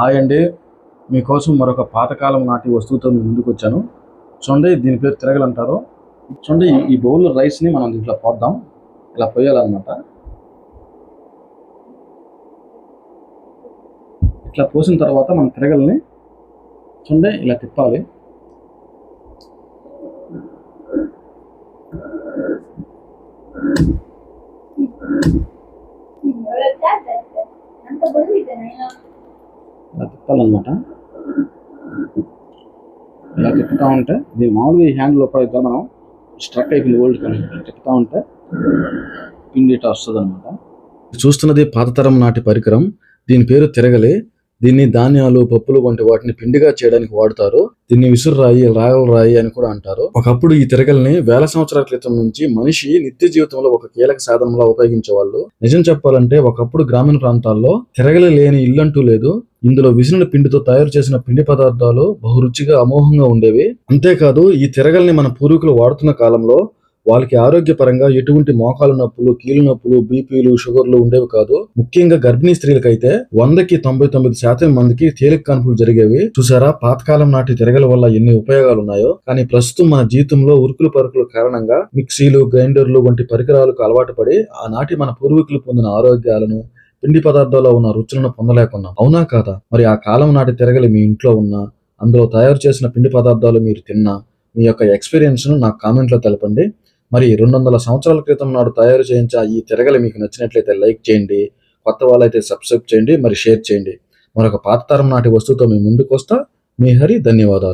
Hi అండి. మీకోసం మరొక పాతకాలం నాటి వస్తువుతో మేము ముందుకు వచ్చాను. చూడండి దీని పేరు తిరగలు అంటారు. చూడండి ఈ- బౌల్ రైస్ని మనం దీంట్లో పోద్దాం. ఇలా పోయాలన్నమాట. ఇట్లా పోసిన తర్వాత మనం తిరగల్ని చూడండి ఇలా తిప్పాలి. అంత ఇలా తిప్పాలన్నమాట. ఇలా తిప్పుతా ఉంటే ఇది మామూలుగా ఈ హ్యాండ్ లోపల మనం స్ట్రక్ అయిపోయింది ఓల్డ్ కానీ. తిప్పుతా ఉంటే పిండి ఇట్లా వస్తుంది అనమాట చూస్తున్నది పాతతరం నాటి పరికరం. దీని పేరు తిరగలే. దీన్ని ధాన్యాలు పప్పులు వంటి వాటిని పిండిగా చేయడానికి వాడతారు. దీన్ని విసురు రాయి రాగల రాయి అని కూడా అంటారు. ఒకప్పుడు ఈ తిరగల్ని వేల సంవత్సరాల క్రితం నుంచి మనిషి నిత్య జీవితంలో ఒక కీలక సాధనంలా ఉపయోగించేవాళ్ళు. నిజం చెప్పాలంటే ఒకప్పుడు గ్రామీణ ప్రాంతాల్లో తిరగలి లేని ఇల్లంటూ లేదు. ఇందులో విసిరిన పిండితో తయారు చేసిన పిండి పదార్థాలు బహురుచిగా అమోఘంగా ఉండేవి. అంతేకాదు ఈ తిరగల్ని మన పూర్వీకులు వాడుతున్న కాలంలో వాళ్ళకి ఆరోగ్యపరంగా ఎటువంటి మోకాలు నొప్పులు కీలు నొప్పులు బీపీలు షుగర్లు ఉండేవి కాదు. ముఖ్యంగా గర్భిణీ స్త్రీలకైతే వందకి తొంభై తొమ్మిది శాతం మందికి తేలిక కాన్పులు జరిగేవి. చూసారా పాతకాలం నాటి తిరగల వల్ల ఎన్ని ఉపయోగాలు ఉన్నాయో కానీ ప్రస్తుతం మన జీవితంలో ఉరుకులు పరుకుల కారణంగా మిక్సీలు గ్రైండర్లు వంటి పరికరాలకు అలవాటు పడి ఆనాటి మన పూర్వీకులు పొందిన ఆరోగ్యాలను పిండి పదార్థాల్లో ఉన్న రుచులను పొందలేకున్నాం. అవునా కాదా? మరి ఆ కాలం నాటి తిరగలి మీ ఇంట్లో ఉన్నా అందులో తయారు చేసిన పిండి పదార్థాలు మీరు తిన్నా మీ యొక్క ఎక్స్పీరియన్స్ను నాకు కామెంట్లో తెలపండి. మరి రెండు వందల సంవత్సరాల క్రితం నాడు తయారు చేయించే ఈ తిరగలి మీకు నచ్చినట్లయితే లైక్ చేయండి కొత్త వాళ్ళైతే సబ్స్క్రైబ్ చేయండి మరి షేర్ చేయండి. మరొక పాత తరం నాటి వస్తువుతో మీ ముందుకు వస్తా మీ హరి ధన్యవాదాలు.